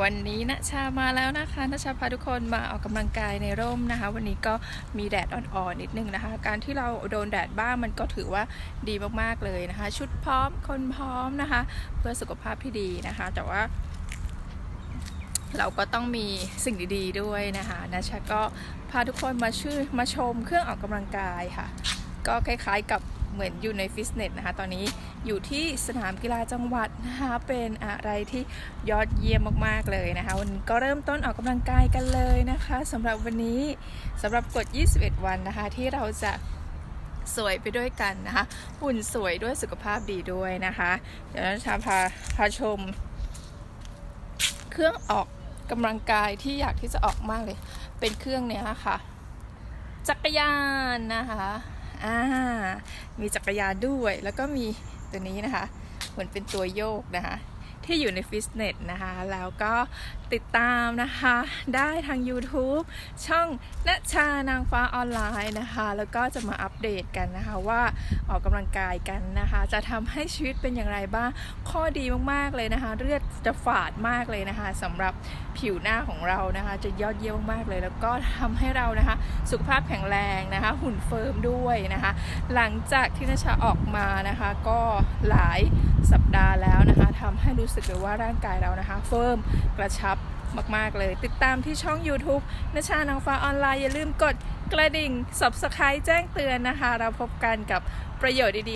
วันนี้นะชามาแล้วนะคะนะชาพาทุกคนมาออกกำลังกายในร่มนะคะ วันนี้ก็มีแดดอ่อนๆนิดนึงนะคะ การที่เราโดนแดดบ้างมันก็ถือว่าดีมากๆเลยนะคะ ชุดพร้อมคนพร้อมนะคะ เพื่อสุขภาพที่ดีนะคะ แต่ว่า เราก็ต้องมีสิ่งดีๆด้วยนะคะนะชาก็พาทุกคนมาชื่อมาชมเครื่องออกกำลังกายค่ะ ก็คล้ายๆกับ เหมือนอยู่ในฟิตเนสนะคะ ตอนนี้อยู่ที่สนามกีฬาจังหวัดนะคะ เป็นอะไรที่ยอดเยี่ยมมากๆเลยนะคะ วันนี้ก็เริ่มต้นออกกำลังกายกันเลยนะคะสำหรับวันนี้สำหรับกฎ21 วันนะคะ ที่เราจะสวยไปด้วยกันนะคะหุ่นสวยด้วยสุขภาพดีด้วยนะคะ เดี๋ยวจะพาพาชม เครื่องออกกำลังกายที่อยากที่จะออกมากเลย เป็นเครื่องเนี้ยค่ะ จักรยานนะคะ อ่า มีจักรยานด้วย แล้วก็มีตัวนี้นะคะ เหมือนเป็นตัวโยกนะคะ ที่อยู่ในฟิตเนสนะคะ แล้วก็ติดตามนะคะ ได้ทาง YouTube ช่องณชานางฟ้าออนไลน์นะคะ แล้วก็จะมาอัปเดตกันนะคะว่าออกกำลังกายกันนะคะ จะทำให้ชีวิตเป็นอย่างไรบ้าง ข้อดีมากๆเลยนะคะ เลือดจะฝาดมากเลยนะคะสำหรับผิวหน้าของเรานะคะ จะยอดเยี่ยมมากเลย แล้วก็ทำให้เรานะคะ สุขภาพแข็งแรงนะคะ หุ่นเฟิร์มด้วยนะคะ หลังจากที่นชาออกมานะคะ ก็หลายสัปดาห์แล้ว ทำให้รู้สึกเลยว่าร่างกายเรานะคะ เฟิร์มกระชับมาก ๆ เลย ติดตามที่ช่อง YouTube นชานางฟ้าออนไลน์อย่าลืมกดกระดิ่ง Subscribe แจ้งเตือนนะคะ เราพบกันกับประโยชน์ดีๆ